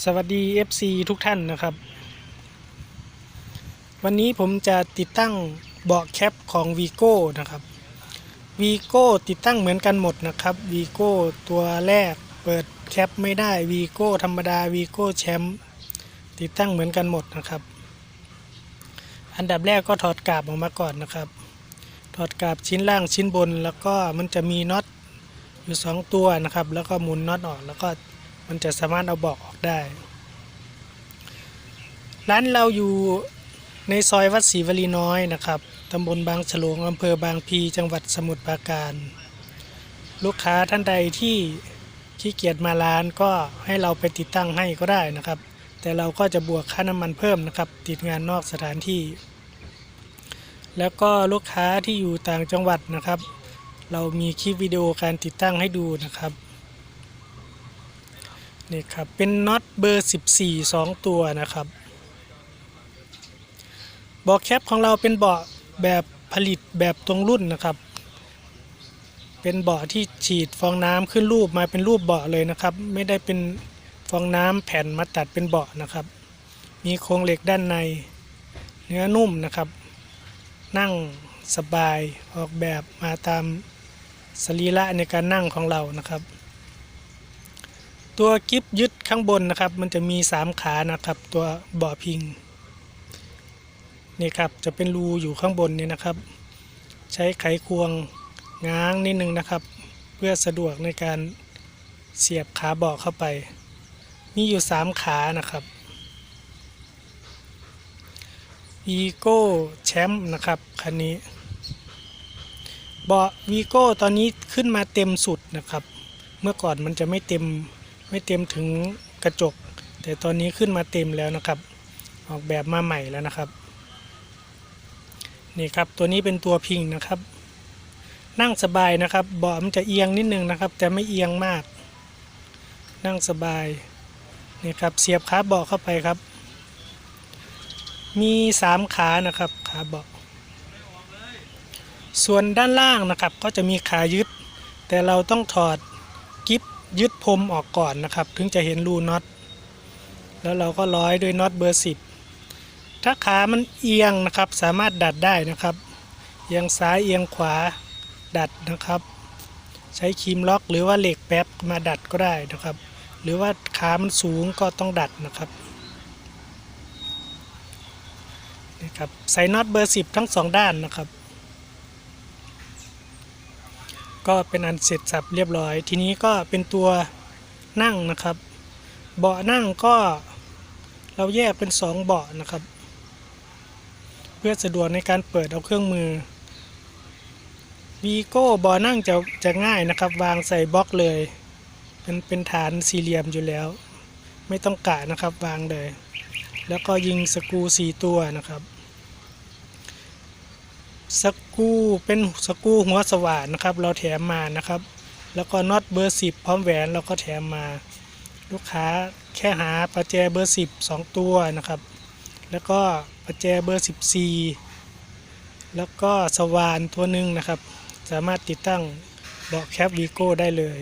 สวัสดี FC ทุกท่านนะครับ วันนี้ผมจะติดตั้งเบาะแคปของ Vigo นะครับ Vigo ติดตั้งเหมือนกันหมดนะครับ Vigo ตัวแรกเปิดแคปไม่ได้ Vigo ธรรมดา Vigo แชมป์ติดตั้งเหมือนกันหมดนะครับ อันดับแรกก็ถอดกาบออกมาก่อนนะครับ ถอดกาบชิ้นล่างชิ้นบน แล้วก็มันจะมีน็อตอยู่สองตัวนะครับ แล้วก็หมุนน็อตออกแล้วก็ มันจะสามารถเอาเบาะออกได้ ร้านเราอยู่ในซอยวัดศรีวลีน้อยนะครับ ตำบลบางฉลงอำเภอบางพี จังหวัดสมุทรปราการ ลูกค้าท่านใดที่ขี้เกียจมาร้านก็ให้เราไปติดตั้งให้ก็ได้นะครับ แต่เราก็จะบวกค่าน้ำมันเพิ่มนะครับ ติดงานนอกสถานที่ แล้วก็ลูกค้าที่อยู่ต่างจังหวัดนะครับ เรามีคลิปวิดีโอการติดตั้งให้ดูนะครับ นี่ครับ เป็นน็อตเบอร์ 14 2 ตัวนะครับเบาะแคปของเราเป็นเบาะแบบผลิตแบบตรงรุ่นนะครับ เป็นเบาะที่ฉีดฟองน้ำขึ้นรูปมาเป็นรูปเบาะเลยนะครับ ไม่ได้เป็นฟองน้ำแผ่นมาตัดเป็นเบาะนะครับ มีโครงเหล็กด้านใน เนื้อนุ่มนะครับ นั่งสบายออกแบบมาตามสรีระในการนั่งของเรานะครับ ตัวกิฟยึดข้างบนนะครับ มันจะมี 3 ขานะครับ ตัวเบาะพิงนี่ครับจะเป็นรูอยู่ข้างบนนี่นะครับ ใช้ไขควงง้างนิดนึงนะครับ เพื่อสะดวกในการเสียบขาเบาะเข้าไป มีอยู่ 3 ขานะครับวีโก้แชมป์นะครับคันนี้เบาะวีโก้ตอนนี้ขึ้นมาเต็มสุดนะครับ เมื่อก่อนมันจะไม่เต็ม ไม่เต็มถึงกระจก แต่ตอนนี้ขึ้นมาเต็มแล้วนะครับ ออกแบบมาใหม่แล้วนะครับ นี่ครับตัวนี้เป็นตัวพิงนะครับ นั่งสบายนะครับเบาะมันจะเอียงนิดนึงนะครับ แต่ไม่เอียงมาก นั่งสบายนี่ครับเสียบขาเบาะเข้าไปครับ มีสามขานะครับขาเบาะส่วนด้านล่างนะครับก็จะมีขายึด แต่เราต้องถอด ยึดพรมออกก่อนนะครับ ถึงจะเห็นรูน็อต แล้วเราก็ร้อยด้วยน็อตเบอร์สิบถ้าขามันเอียงนะครับ สามารถดัดได้นะครับ เอียงซ้ายเอียงขวาดัดนะครับ ใช้ครีมล็อกหรือว่าเหล็กแป๊บมาดัดก็ได้นะครับ หรือว่าขามันสูงก็ต้องดัดนะครับนี่ครับใส่น็อตเบอร์สิบทั้งสองด้านนะครับ ก็เป็นอันเสร็จสับเรียบร้อย ทีนี้ก็เป็นตัวนั่งนะครับ เบาะนั่งก็เราแยกเป็นสองเบาะนะครับ เพื่อสะดวกในการเปิดเอาเครื่องมือวีโก้เบาะนั่งจะจะง่ายนะครับ วางใส่บล็อกเลยเป็นเป็นฐานสี่เหลี่ยมอยู่แล้ว ไม่ต้องกะนะครับวางเลย แล้วก็ยิงสกรูสี่ตัวนะครับ สกรูเป็นสกรูหัวสว่านนะครับ เราแถมมานะครับ แล้วก็น็อตเบอร์สิบพร้อมแหวนเราก็แถมมา ลูกค้าแค่หาประแจเบอร์สิบสองตัวนะครับ แล้วก็ประแจเบอร์สิบสี่แล้วก็สว่านตัวหนึ่งนะครับ สามารถติดตั้งเบาะแคปวีโก้ได้เลย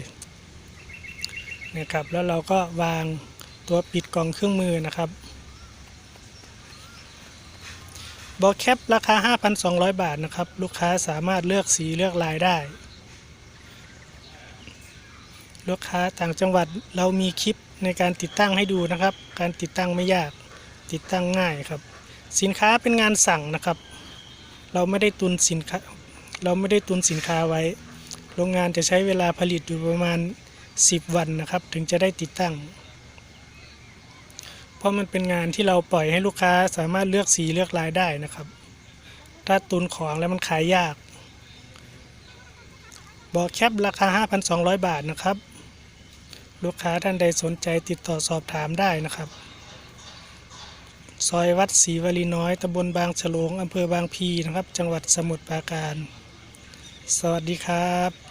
นะครับแล้วเราก็วางตัวปิดกล่องเครื่องมือนะครับ บอแคปราคา 5,200 บาทนะครับ ลูกค้าสามารถเลือกสีเลือกลายได้ ลูกค้าต่างจังหวัดเรามีคลิปในการติดตั้งให้ดูนะครับ การติดตั้งไม่ยากติดตั้งง่ายครับ สินค้าเป็นงานสั่งนะครับ เราไม่ได้ตุนสินค้าเราไม่ได้ตุนสินค้าไว้ โรงงานจะใช้เวลาผลิตอยู่ประมาณ 10 วันนะครับ ถึงจะได้ติดตั้ง เพราะมันเป็นงานที่เราปล่อยให้ลูกค้าสามารถเลือกสีเลือกลายได้นะครับ ถ้าตุนของแล้วมันขายยากบอกแคปราคา 5,200 บาทนะครับ ลูกค้าท่านใดสนใจติดต่อสอบถามได้นะครับ ซอยวัดศรีวลีน้อยตำบลบางฉลงอำเภอบางพีนะครับ จังหวัดสมุทรปราการ สวัสดีครับ